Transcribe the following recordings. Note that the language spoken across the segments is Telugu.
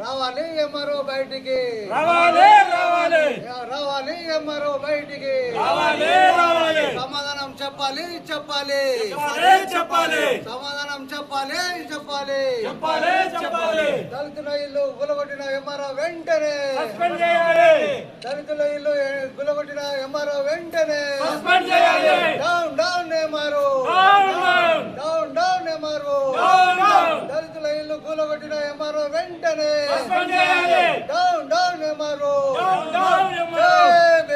రావాలి ఎంఆర్ఓ బయటికి. రావాలి రావాలి. రావాలి ఎంఆర్ఓ బయటికి. రావాలి రావాలి. సమాధానం చెప్పాలి చెప్పాలి. చెప్పాలి సమాధానం చెప్పాలి చెప్పాలి. చెప్పాలి చెప్పాలి. దళితుల ఇల్లు గులగొట్టిన ఎంఆర్ఓ వెంటనే. సస్పెండ్ చేయాలి. దళితుల ఇల్లు గులగొట్టిన ఎంఆర్ఓ వెంటనే. సస్పెండ్ చేయాలి. Down down MRO. Down down down MRO. దళితుల ఇల్లు కూలగొట్టిన ఎంఆర్ఓ వెంటనే. సస్పెండ్ చేయాలి. Down down MRO down down జై ఎంఆర్ఓ భీమ్.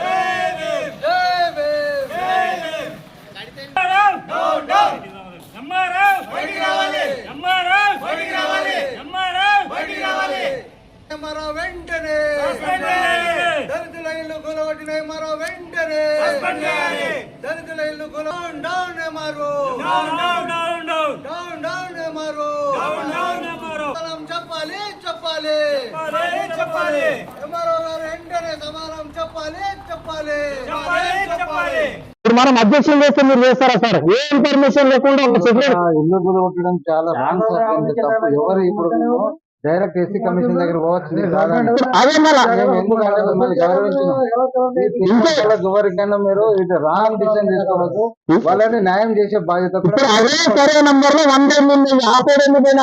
జై భీమ్ జై భీమ్. జై భీమ్ డౌన్ డౌన్ ఎంఆర్ఎఫ్ బయటికి రావాలి. ఎంఆర్ఎఫ్ బయటికి రావాలి. ఎంఆర్ఎఫ్ బయటికి రావాలి ఎంఆర్ఓ వెంటనే. దళితుల ఇల్లు వెంటనే. దళితుల ఇల్లు డౌన్ డౌన్ డౌన్ చెప్పాలి చెప్పాలి. చెప్పాలి చెప్పాలి. ఎంఆర్ఓ గారు వెంటనే చెప్పాలి చెప్పాలి. చెప్పాలి చెప్పాలి. ఇప్పుడు మనం చేస్తే మీరు చేస్తారా సార్? ఏ ఇన్ఫర్మేషన్ లేకుండా ఒక ఇల్లు కూలగొట్టడం చాలా ఎవరు ఇప్పుడు డైరెక్ట్ ఎస్సీ కమిషన్ దగ్గర పోవచ్చు మీరు ఇటు రాంగ్ డిసిషన్ తీసుకోవచ్చు. వాళ్ళని న్యాయం చేసే బాధ్యత